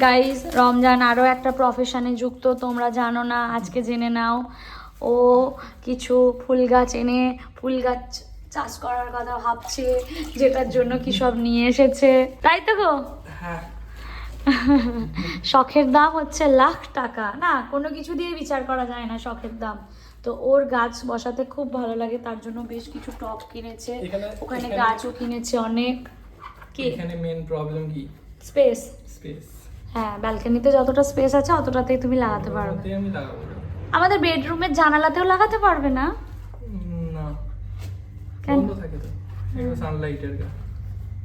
Guys Ramzan আরও একটা প্রফেশনে যুক্ত তোমরা জানো না আজকে জেনে নাও। ও কিছু ফুল গাছ এনে ফুল গাছ চাষ করার কথা ভাবছে যেটার জন্য কি সব নিয়ে এসেছে। তাই তো গো? হ্যাঁ। শখের দাম হচ্ছে লাখ টাকা। না কোনো কিছু দিয়ে বিচার করা যায় না শখের দাম। তো ওর গাছ বসাতে খুব ভালো লাগে তার জন্য বেশ কিছু টপ কিনেছে। ওখানে গাছও কিনেছে অনেক। কি? এখানে মেন প্রবলেম কি? স্পেস স্পেস হ্যাঁ ব্যালকনিতে যতটা স্পেস আছে অতটাতেই তুমি লাগাতে পারবে। আমাদের বেডরুমের জানালাতেও লাগাতে পারবে না?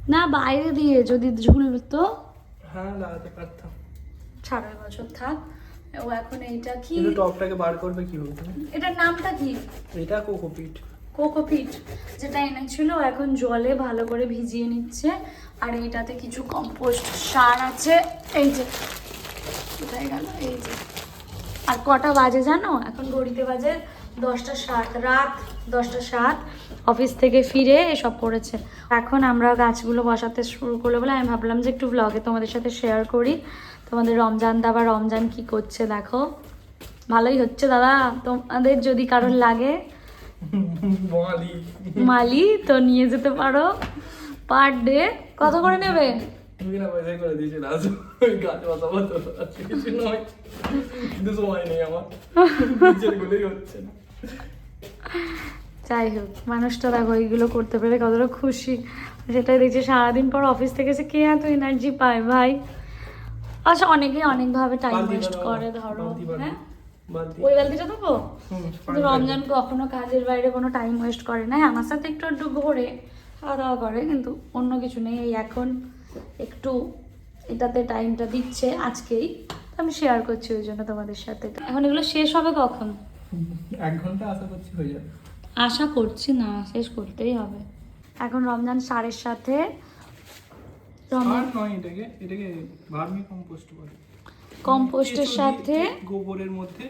না। বাইরে দিয়ে যদি ঝুলতো। হ্যাঁ লাগাতে পারতাম। সারা বছর থাক। ও এখন এইটা কি? কিন্তু টপটাকে বার করবে কীভাবে তুমি? এটার নামটা কি? এটা কোকোপিট। কোকোপিট। যেটা এনেছিল এখন জলে ভালো করে ভিজিয়ে নিচ্ছে। আর এইটাতে কিছু কম্পোস্ট সার আছে। এই যে কোথায় গেল? এই যে। আর কটা বাজে জানো? এখন ঘড়িতে বাজে দশটা সাত রাত দশটা সাত। অফিস থেকে ফিরে এসব করেছে। এখন আমরা গাছগুলো বসাতে শুরু করল বলে আমি ভাবলাম যে একটু ব্লগে তোমাদের সাথে শেয়ার করি। তোমাদের রমজান দাবা রমজান কি করছে দেখো। ভালোই হচ্ছে দাদা। তোমাদের যদি কারোর লাগে। মালি। তো নিয়ে যেতে পারো। পার ডে কত করে নেবে? তুমি না পয়সা করে আজ ওই গাছ বসাবো তো কিছু নয়। কিন্তু সময় নেই আমার। নিজের গুলোই হচ্ছে না। যাই হোক মানুষটা দেখো এইগুলো করতে পেরে কতটা খুশি। সেটাই দেখছি সারাদিন পর অফিস থেকে এসে কে এত এনার্জি পায় ভাই? আচ্ছা অনেকে অনেকভাবে টাইম ওয়েস্ট করে ধরো। হ্যাঁ? ওই বালতিটা দেবো? রমজান কখনো কাজের বাইরে কোনো টাইম ওয়েস্ট করে না আমার সাথে একটু একটু ঘোরে খাওয়া দাওয়া করে কিন্তু অন্য কিছু নেই। এই এখন একটু এটাতে টাইমটা দিচ্ছে আজকেই। আমি শেয়ার করছি ওই জন্য তোমাদের সাথে। এখন এগুলো শেষ হবে কখন? এক ঘণ্টা আশা করছি হয়ে যাবে। আশা করছি না শেষ করতেই হবে। এখন রমজান সারের সাথে কম্পোস্টের সাথে গোবরের মধ্যে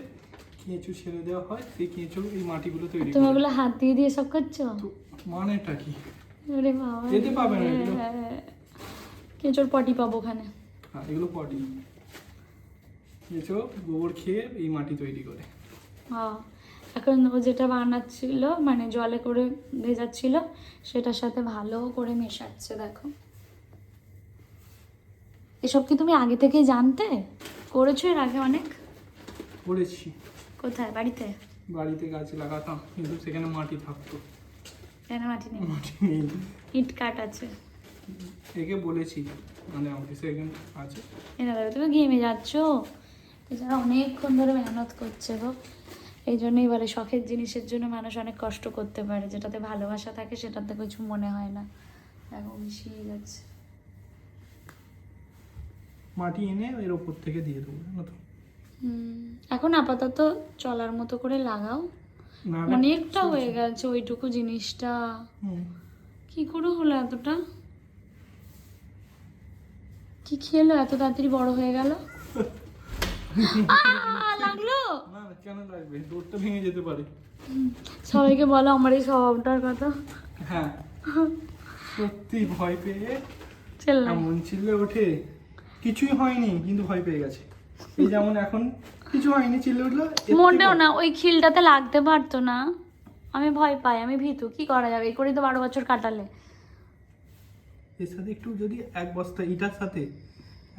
কেঁচো ছেড়ে দেওয়া হয় সেই কেঁচো এই মাটিগুলো তৈরি তুমি হাত দিয়ে দিয়ে সব করছ? মানেটা কি? ওরে বাবা। যেতে পাবে না এগুলো। হ্যাঁ। কেঁচোর পটি পাবো ওখানে। হ্যাঁ এগুলো পটি। কেঁচো গোবর খেয়ে এই মাটি তৈরি করে। হ্যাঁ এখন ও যেটা বানাচ্ছিল মানে জলে করে ভেজাচ্ছিল সেটার সাথে ভালো করে মেশাচ্ছে দেখো। এসব কি তুমি আগে থেকে জানতে? করেছ এর আগে অনেক? করেছি। কোথায়? বাড়িতে? বাড়িতে গাছ লাগাতাম কিন্তু সেখানে মাটি থাকতো। কেন মাটি নেই। মাটি নেই। ইট কাট আছে। একে বলেছি মানে অফিসে এখানে আছে। এনে দেবে তুমি গেমে যাচ্ছ? এছাড়া অনেকক্ষণ ধরে মেহনত করছে গো। এই জন্যই বলে শখের জিনিসের জন্য মানুষ অনেক কষ্ট করতে পারে। যেটাতে ভালোবাসা থাকে সেটাতে কিছু মনে হয় না। দেখো মিশিয়ে গেছে মাটি এনে এর ওপর থেকে দিয়ে দেবো তো? এখন আপাতত চলার মতো করে লাগাও। না অনেকটা হয়ে গেছে ওইটুকু জিনিসটা। কি করে হলো এতটা? কি খেলো? এত তাড়াতাড়ি বড় হয়ে গেল? লাগল? কেন লাগবে? ডোরটা ভেঙে যেতে পারে। সবাইকে বলো আমার এই স্বভাবটার কথা। হ্যাঁ। সত্যি ভয় পেয়ে? এমন চিল্লে ওঠে? কিছুই হয়নি কিন্তু ভয় পেয়ে গেছে। এই যেমন এখন কিছু হয়নি চিল্লে উঠল মোটেও না ওই খিলটাতে লাগতে পারতো না। আমি ভয় পাই আমি ভীতু কি করা যাবে? এই করেই তো বারো বছর কাটালে। এর সাথে একটু যদি এক বস্তা ইটার সাথে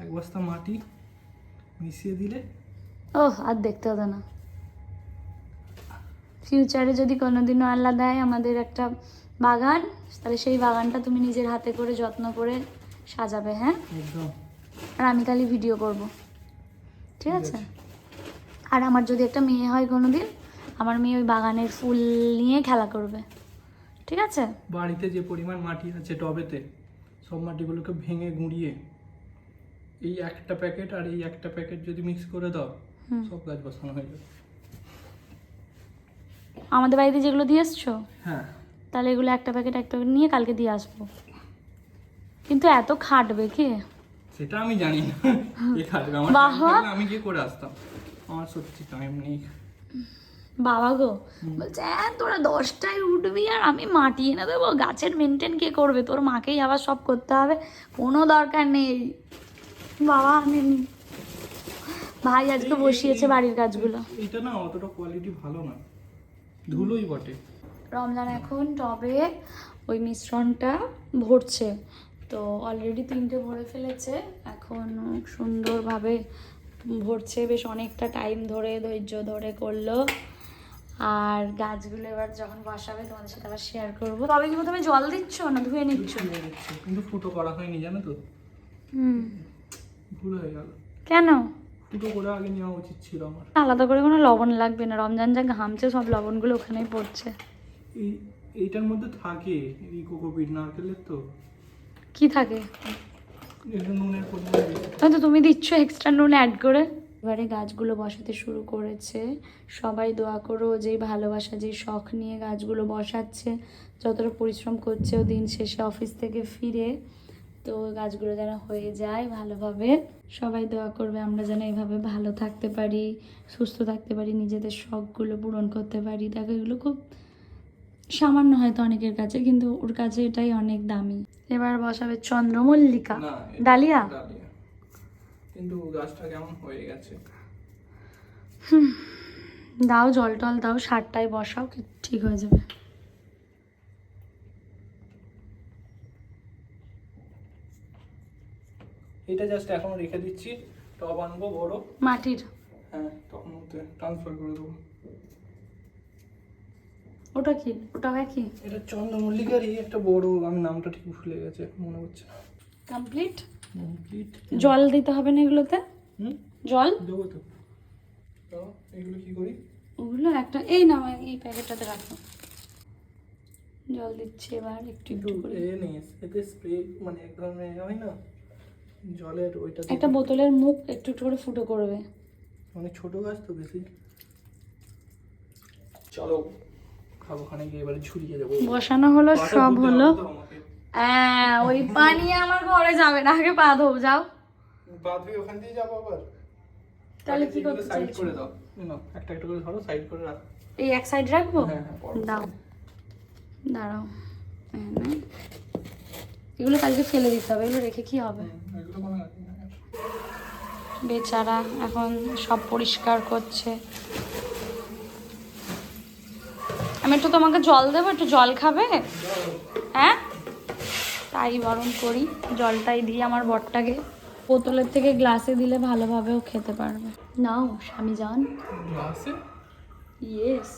এক বস্তা মাটি মিশিয়ে দিলে? ওহ আর দেখতে হতো না। ফিউচারে যদি কোনোদিনও আল্লাহ দেয় আমাদের একটা বাগান তাহলে সেই বাগানটা তুমি নিজের হাতে করে যত্ন করে সাজাবে হ্যাঁ? একদম। আর আমি খালি ভিডিও করব। ঠিক আছে। আর আমার যদি একটা মেয়ে হয় কোনো দিন আমার মেয়ে ওই বাগানের ফুল নিয়ে খেলা করবে। ঠিক আছে? বাড়িতে যে পরিমাণ মাটি আছে টবেতে সব মাটিগুলোকে ভেঙে গুঁড়িয়ে এই একটা প্যাকেট আর এই একটা প্যাকেট যদি মিক্স করে দাও সব গাছ বসানো হয়ে যাবে। আমাদের বাড়িতে যেগুলো দিয়ে এসছো? হ্যাঁ। তাহলে এগুলো একটা প্যাকেট একটা প্যাকেট নিয়ে কালকে দিয়ে আসব। কিন্তু এত খাটবে কি? সেটা আমি জানি না। কে খাটবে? আমার। আমি কি করে আসতাম? আমার সত্যি টাইম নেই। বাবা গো বলছে হ্যাঁ তোরা দশটায় উঠবি আর আমি মাটি এনে দেবো। গাছের মেনটেন কে করবে? তোর মাকেই আবার সব করতে হবে। কোনো দরকার নেই। বাবা আনেনি ভাই আজকে বসিয়েছে বাড়ির কাজগুলো। এটা না অতটা কোয়ালিটি ভালো না। ধুলোই বটে। রমজান এখন টবে ওই মিশ্রণটা ভরছে। তো অলরেডি তিনটে ভরে ফেলেছে। এখন সুন্দরভাবে ভরছে বেশ অনেকটা টাইম ধরে ধৈর্য ধরে করল। আর গাছগুলো এবার যখন বসাবে তোমাদের সাথে আবার শেয়ার করব। তবে কি প্রথমে জল দিচ্ছ না ধুয়ে নিচ্ছ। কিন্তু ফুটো করা হয়নি জানো তো? হুম। ভুল হয়ে গেল। কেন? ফুটো করে আগে নেওয়া উচিত ছিল আমার। আলাদা করে কোনো লবণ লাগবে না। রমজান যা ঘামছে সব লবণগুলো ওখানেই পড়ছে। এই এইটার মধ্যে থাকে এই নারকেলের তো। কি থাকে? বেশি। হয়তো তুমি দিচ্ছ এক্সট্রা নুন অ্যাড করে? এবারে গাছগুলো বসাতে শুরু করেছে। সবাই দোয়া করো যেই ভালোবাসা যেই শখ নিয়ে গাছগুলো বসাচ্ছে। যতটা পরিশ্রম করছে ও দিন শেষে অফিস থেকে ফিরে। তো গাছগুলো যেন হয়ে যায় ভালোভাবে। সবাই দোয়া করবে আমরা যেন এইভাবে ভালো থাকতে পারি, সুস্থ থাকতে পারি, নিজেদের শখগুলো পূরণ করতে পারি। দেখো এগুলো খুব সামান্য হয়তো অনেকের কাছে কিন্তু ওর কাছে এটাই অনেক দামি। এবার বসাবে চন্দ্রমল্লিকা। ডালিয়া? কিন্তু গাছটা কেমন হয়ে গেছে? দাও জল টল দাও সারটায় বসাও ঠিক হয়ে যাবে। এটা জাস্ট এখন রেখে দিচ্ছি। টব আনব বড়। মাটির। হ্যাঁ তখন ট্রান্সফার করে দেবো। ওটা কি? ওটা কি? এটা চন্দ্রমল্লিকারই একটা বড় আমি নামটা ঠিক ভুলে গেছে মনে হচ্ছে না। কমপ্লিট কমপ্লিট জল দিতে হবে না এগুলোতে? হুম? জল? দেবো তো। তো এগুলো কি করি? ওগুলো একটা এই না এই প্যাকেটটাতে রাখো। জল দিচ্ছি এবার একটু একটু করে। এ নেই এতে স্প্রে মানে এক ধরনের হয় না? জলের ওইটা একটা বোতলের মুখ একটু একটু করে ফুটো করবে। মানে ছোট গাছ তো বেশি। চলো খাব খানে গিয়ে এবারে ঝুরিয়ে দেবো। বসানো হলো সব হলো। হ্যাঁ ওই পানি আমার ঘরে যাবে না আগে পা ধোও যাও। বাদ ওখান দিয়ে যাব আবার। তাহলে কি করতে সাইড করে দাও। নাও, একটা একটা করে ধরো সাইড করে রাখো। এই এক সাইড রাখব? হ্যাঁ হ্যাঁ। দাও। দাঁড়াও হ্যাঁ, এগুলো কালকে ফেলে দিতে হবে এগুলো রেখে কি হবে? না। বেচারা এখন সব পরিষ্কার করছে। আমি একটু তোমাকে জল দেবো একটু জল খাবে? হ্যাঁ? তাই বরং করি জলটাই দিই আমার বরটাকে। বোতলের থেকে গ্লাসে দিলে ভালোভাবেও খেতে পারবে। নাও স্বামী যান। ইয়েস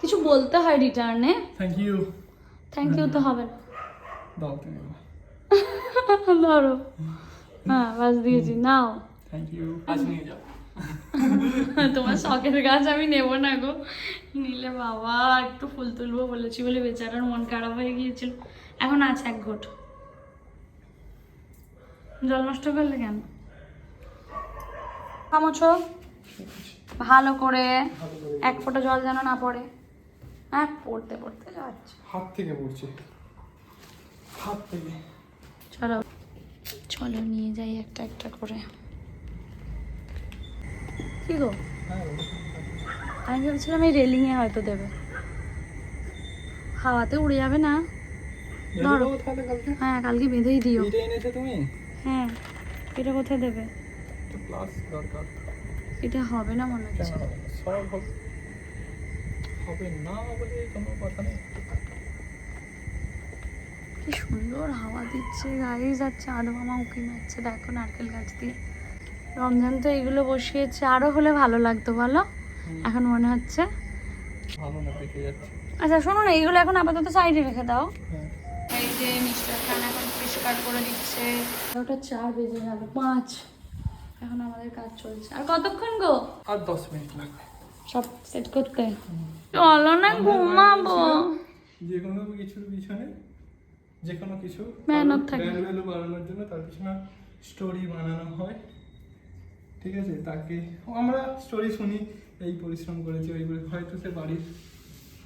কিছু বলতে হয় রিটার্নে থ্যাংক ইউ থ্যাংক ইউ তো হবে না। ধরো। হ্যাঁ বাস দিয়েছি। নাও। থ্যাংক ইউ আজ নিয়ে যাও। তোমার শখের গাছ আমি নেব না গো। নিলে বাবা একটু ফুল তুলবো বলেছি বলে বেচারার মন খারাপ হয়ে গিয়েছিল। এখন আছে এক ঘট। জল নষ্ট করলে কেন? কামছো। ভালো করে এক ফোঁটা জল যেন না পড়ে। হ্যাঁ পড়তে পড়তে যাচ্ছে। হাত থেকে পড়ছে। হাত থেকে। চলো চলো নিয়ে যাই একটা একটা করে। কি গো? আমি ভেবেছিলাম এই রেলিংয়ে হয়তো দেবে। হাওয়াতে উড়ে যাবে না? ধরো। হ্যাঁ কালকে বেঁধেই দিও। হ্যাঁ এটা কোথায় দেবে? এটা হবে না মনে হচ্ছে? হবে না? সব হবে। হবে না বলে কোনো কথা নেই। কি সুন্দর হাওয়া দিচ্ছে গাড়ি যাচ্ছে আধো মামা উঁকি মারছে দেখো নারকেল গাছ দিয়ে। রমজান তো এগুলো বসিয়েছে। আরও হলে ভালো লাগতো বলো? এখন মনে হচ্ছে? আচ্ছা শোনো না এইগুলো এখন আপাতত সাইডে রেখে দাও। হ্যাঁ। এই যে মিস্টার খান এখন পরিষ্কার করে দিচ্ছে। ওটা চার বেজে গেল পাঁচ। এখন আমাদের কাজ চলছে। আর কতক্ষণ গো? আর দশ মিনিট লাগবে। সব সেট করতে? চলো না ঘুমাবো। যে কোনো কিছুর পিছনে যে কোনো কিছু। মেহনত থাকে। ভ্যালু বাড়ানোর জন্য তার পিছনে স্টোরি বানানো হয়। ঠিক আছে? তাকে আমরা স্টোরি শুনি এই পরিশ্রম করেছি ওই করে হয়তো সে বাড়ির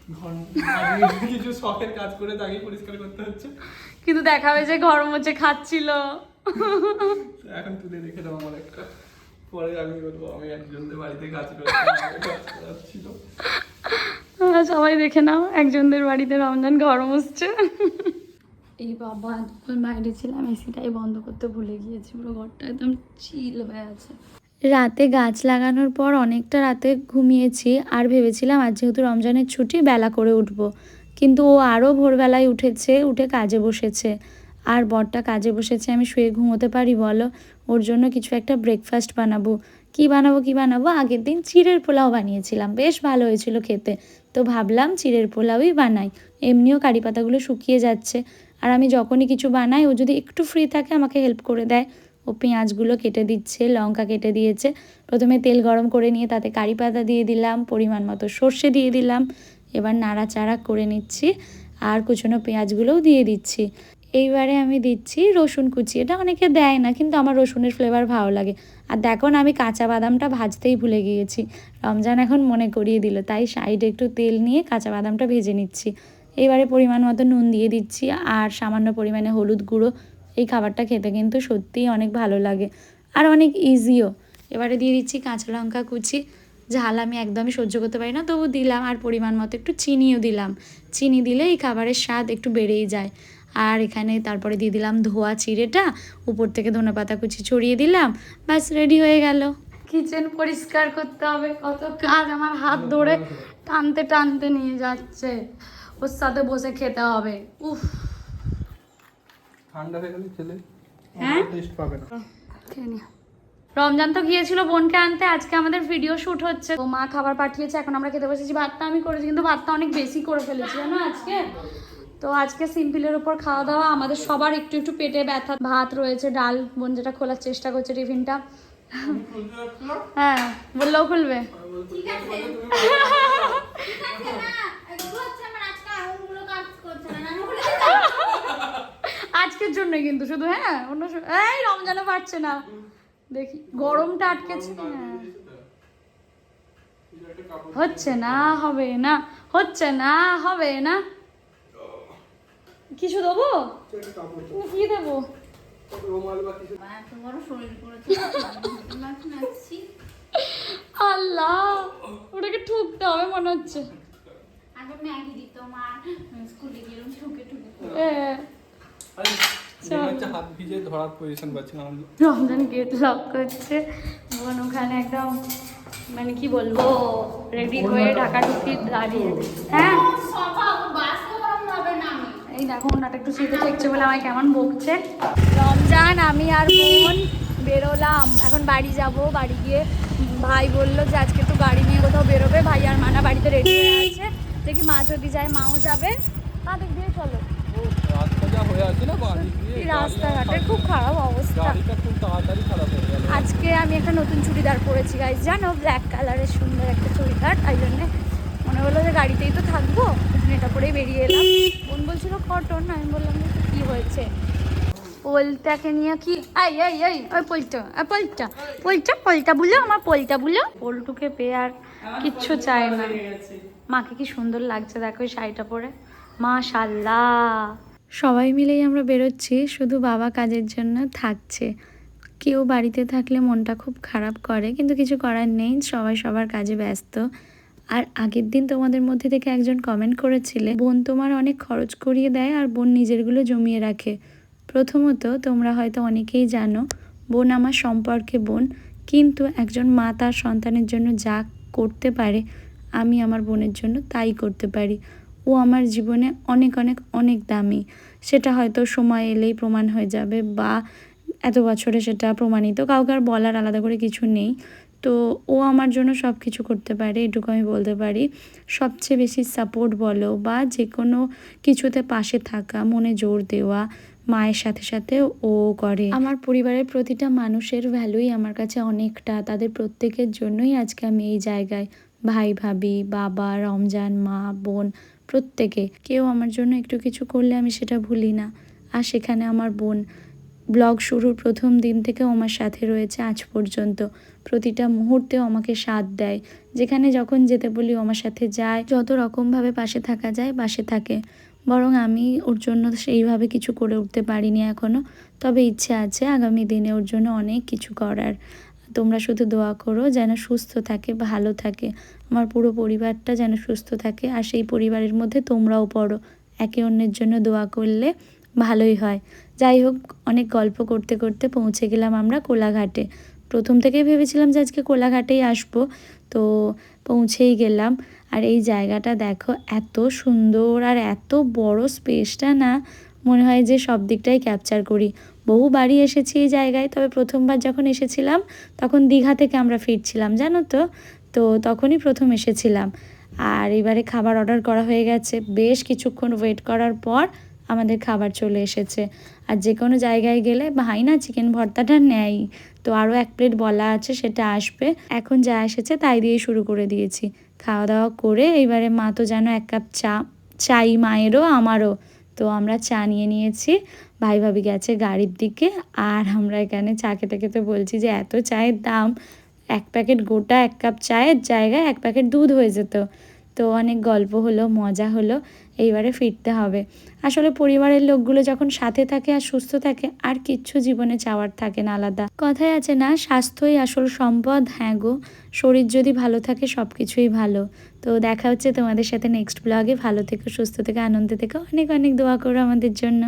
ঘর কিছু শখের কাজ করে তাকেই পরিষ্কার করতে হচ্ছে। কিন্তু দেখাবে যে ঘর মুছে খাচ্ছিল। এখন তুলে রেখে দাও আমার একটা। পরে আমি বলব আমি একজনদের বাড়িতে কাজ করছি আমাকে কাজ করাচ্ছিল আহ, সবাই দেখে নাও একজনদের বাড়িতে রমজান ঘর মুছছে। এই বাবা এতক্ষণ বাইরে ছিলাম এসিটাই বন্ধ করতে ভুলে গিয়েছি পুরো ঘরটা একদম চিল হয়ে আছে। রাতে গাছ লাগানোর পর অনেকটা রাতে ঘুমিয়েছি আর ভেবেছিলাম আজ যেহেতু রমজানের ছুটি, বেলা করে উঠব। কিন্তু ও আরও ভোরবেলায় উঠেছে, উঠে কাজে বসেছে। আর বরটা কাজে বসেছে, আমি শুয়ে ঘুমোতে পারি বলো? ওর জন্য কিছু একটা ব্রেকফাস্ট বানাবো। কি বানাবো কি বানাবো? আগের দিন চিড়ের পোলাও বানিয়েছিলাম। বেশ ভালো হয়েছিল খেতে। তো ভাবলাম চিড়ের পোলাওই বানাই। এমনিও কারি পাতাগুলো শুকিয়ে যাচ্ছে। আর আমি যখনই কিছু বানাই, ও যদি একটু ফ্রি থাকে, আমাকে হেল্প করে দেয়। ও পেঁয়াজগুলো কেটে দিচ্ছে, লঙ্কা কেটে দিয়েছে। প্রথমে তেল গরম করে নিয়ে তাতে কারি পাতা দিয়ে দিলাম, পরিমাণ মতো সর্ষে দিয়ে দিলাম। এবার নাড়াচাড়া করে নিচ্ছি আর কুচনো পেঁয়াজগুলোও দিয়ে দিচ্ছি। এইবারে আমি দিচ্ছি রসুন কুচি। এটা অনেকে দেয় না, কিন্তু আমার রসুনের ফ্লেভার ভালো লাগে। আর দেখো না, আমি কাঁচা বাদামটা ভাজতেই ভুলে গিয়েছি। রমজান এখন মনে করিয়ে দিল, তাই সাইডে একটু তেল নিয়ে কাঁচা বাদামটা ভেজে নিচ্ছি। এবারে পরিমাণ মতো নুন দিয়ে দিচ্ছি আর সামান্য পরিমাণে হলুদ গুঁড়ো এই খাবারটা খেতে কিন্তু সত্যিই অনেক ভালো লাগে আর অনেক ইজিও এবারে দিয়ে দিচ্ছি কাঁচা লঙ্কা কুচি। ঝাল আমি একদমই সহ্য করতে পারি না তবু দিলাম আর পরিমাণ মতো একটু চিনিও দিলাম। চিনি দিলে এই খাবারের স্বাদ একটু বেড়েই যায়। আর এখানে তারপরে দিয়ে দিলাম ধোয়া চিড়েটা, উপর থেকে ধনে পাতা কুচি ছড়িয়ে দিলাম, ব্যাস রেডি হয়ে গেল। কিচেন পরিষ্কার করতে হবে, কত কাজ আমার হাত ধরে টানতে টানতে নিয়ে যাচ্ছে। ওর সাথে বসে খেতে হবে, উফ। ঠান্ডা হয়ে গেলে ছেলে হ্যাঁ? টেস্ট পাবে না। খেয়ে নিও। রমজান তো গিয়েছিল বোনকে আনতে আজকে আমাদের ভিডিও শুট হচ্ছে। তো মা খাবার পাঠিয়েছে এখন আমরা খেতে বসেছি। ভাতটা আমি করেছি কিন্তু ভাতটা অনেক বেশি করে ফেলেছি জানো আজকে? তো আজকে সিম্পলের উপর খাওয়া দাওয়া আমাদের সবার একটু একটু পেটে ব্যথা। ভাত রয়েছে ডাল বোন যেটা খোলার চেষ্টা করছে টিফিনটা। হ্যাঁ বললেও খুলবে। আজকের জন্য কিন্তু শুধু হ্যাঁ অন্য এই রমজানও পারছে না। দেখি গরমটা আটকেছে হ্যাঁ। হচ্ছে না হবে না হচ্ছে না হবে না। কিছু দেবো? কি দেবো? আল্লাহ ওটাকে ঠুকতে হবে মনে হচ্ছে। এ, আরে মনে হচ্ছে হাত ভিজে ধরার পজিশন পাচ্ছি রমজান গেট লক করছে। বোন ওখানে একদম মানে কি বলব রেডি হয়ে ঢাকা ঢুকি দাঁড়িয়ে হ্যাঁ? এই দেখো ওনাটা একটু শীতে ঠেকছে বলে আমায় কেমন বকছে। রমজান আমি আর বোন বেরোলাম। এখন বাড়ি যাব বাড়ি গিয়ে ভাই বলল যে আজকে একটু গাড়ি নিয়ে কোথাও বেরোবে। ভাই আর মানা বাড়িতে রেডি হয়ে আছে। দেখি মা যদি যায় মাও যাবে। মা দিক দিয়ে চলো। যা হয়ে আছে না বাড়ি দিয়ে রাস্তাঘাটের খুব খারাপ অবস্থা। গাড়িটা খুব তাড়াতাড়ি খারাপ হয়ে গেল। আজকে আমি একটা নতুন চুড়িদার পরেছি গাইজ জানো ব্ল্যাক কালারের সুন্দর একটা চুড়িদার তাই জন্যে মনে হলো যে গাড়িতেই তো থাকব। এটা পরেই বেরিয়ে এলাম। বোন বলছিল কটন আমি বললাম কি হয়েছে? পোলটাকে নিয়ে কি? এই এই এই ওই পোলটা পোলটা পোলটা পোলটা বুলো আমার পোলটা বুলো। পোলটুকে পেয়ে আর কিচ্ছু চায় না। মাকে কি সুন্দর লাগছে দেখো ওই শাড়িটা পরে। মাশাল্লাহ সবাই মিলেই আমরা বেরোচ্ছি, শুধু বাবা কাজের জন্য থাকছে। কেউ বাড়িতে থাকলে মনটা খুব খারাপ করে, কিন্তু কিছু করার নেই, সবাই সবার কাজে ব্যস্ত। আর আগের দিন তোমাদের মধ্যে থেকে একজন কমেন্ট করেছিলে, বোন তোমার অনেক খরচ করিয়ে দেয় আর বোন নিজেরগুলো জমিয়ে রাখে। প্রথমত, তোমরা হয়তো অনেকেই জানো, বোন আমার সম্পর্কে বোন, কিন্তু একজন মা তার সন্তানের জন্য যা করতে পারে, আমি আমার বোনের জন্য তাই করতে পারি। ও আমার জীবনে অনেক অনেক অনেক দামি। সেটা হয়তো সময় এলেই প্রমাণ হয়ে যাবে বা এত বছরে সেটা প্রমাণিত। কাউকে আর বলার আলাদা করে কিছু নেই। তো ও আমার জন্য সব কিছু করতে পারে, এটুকু আমি বলতে পারি। সবচেয়ে বেশি সাপোর্ট বলো বা যে কোনো কিছুতে পাশে থাকা, মনে জোর দেওয়া, মায়ের সাথে সাথে ও করে। আমার পরিবারের প্রতিটা মানুষের ভ্যালুই আমার কাছে অনেকটা। তাদের প্রত্যেকের জন্যই আজকে আমি এই জায়গায় ভাই, ভাবি, বাবা, রমজান, মা, বোন প্রত্যেকে। কেউ আমার জন্য একটু কিছু করলে আমি সেটা ভুলি না। আর সেখানে আমার বোন। ব্লগ শুরুর প্রথম দিন থেকে ও আমার সাথে রয়েছে আজ পর্যন্ত। প্রতিটা মুহূর্তেও আমাকে সাথ দেয়। যেখানে যখন যেতে বলি আমার সাথে যায়। যত রকমভাবে পাশে থাকা যায়, পাশে থাকে। বরং আমি ওর জন্য সেইভাবে কিছু করে উঠতে পারিনি এখনও তবে ইচ্ছে আছে আগামী দিনে ওর জন্য অনেক কিছু করার। তোমরা শুধু দোয়া করো যেন সুস্থ থাকে, ভালো থাকে। আমার পুরো পরিবারটা যেন সুস্থ থাকে আর সেই পরিবারের মধ্যে তোমরাও পড়ো। একে অন্যের জন্য দোয়া করলে ভালোই হয়। যাই হোক, অনেক গল্প করতে করতে পৌঁছে গেলাম আমরা কোলাঘাটে। প্রথম থেকেই ভেবেছিলাম যে আজকে কোলাঘাটেই আসব। তো পৌঁছেই গেলাম। আর এই জায়গাটা দেখো, এত সুন্দর আর এত বড় স্পেসটা না মনে হয় যে সব দিকটাই ক্যাপচার করি। বহু বাড়ি এসেছি এই জায়গায়, তবে প্রথমবার যখন এসেছিলাম, তখন দীঘা থেকে আমরা ফিরছিলাম, জানো তো? তো তখনই প্রথম এসেছিলাম। আর এবারে খাবার অর্ডার করা হয়ে গেছে। বেশ কিছুক্ষণ ওয়েট করার পর আমাদের খাবার চলে এসেছে। আর যে কোনো জায়গায় গেলে, ভাই না চিকেন ভর্তাটা নেয়। তো আরও এক প্লেট বলা আছে, সেটা আসবে। এখন যা এসেছে তাই দিয়ে শুরু করে দিয়েছি। খাওয়া দাওয়া করে এবারে মা তো যেন এক কাপ চা, চাই মায়েরও আমারও। তো আমরা চা নিয়ে নিয়েছি। ভাই ভাবি গেছে গাড়ির দিকে আর আমরা এখানে চা খেতে খেতে বলছি যে, এত চায়ের দাম। এক প্যাকেট গোটা এক কাপ চায়ের জায়গায় এক প্যাকেট দুধ হয়ে যেত। তো অনেক গল্প হলো, মজা হলো, এইবারে ফিরতে হবে। আসলে পরিবারের লোকগুলো যখন সাথে থাকে আর সুস্থ থাকে, আর কিচ্ছু জীবনে চাওয়ার থাকে না আলাদা। কথায় আছে না, স্বাস্থ্যই আসল সম্পদ। হ্যাঁ গো, শরীর যদি ভালো থাকে সব কিছুই ভালো। তো দেখা হচ্ছে তোমাদের সাথে নেক্সট ব্লগে ভালো থেকো, সুস্থ থেকে, আনন্দে থেকো। অনেক অনেক দোয়া করো আমাদের জন্য।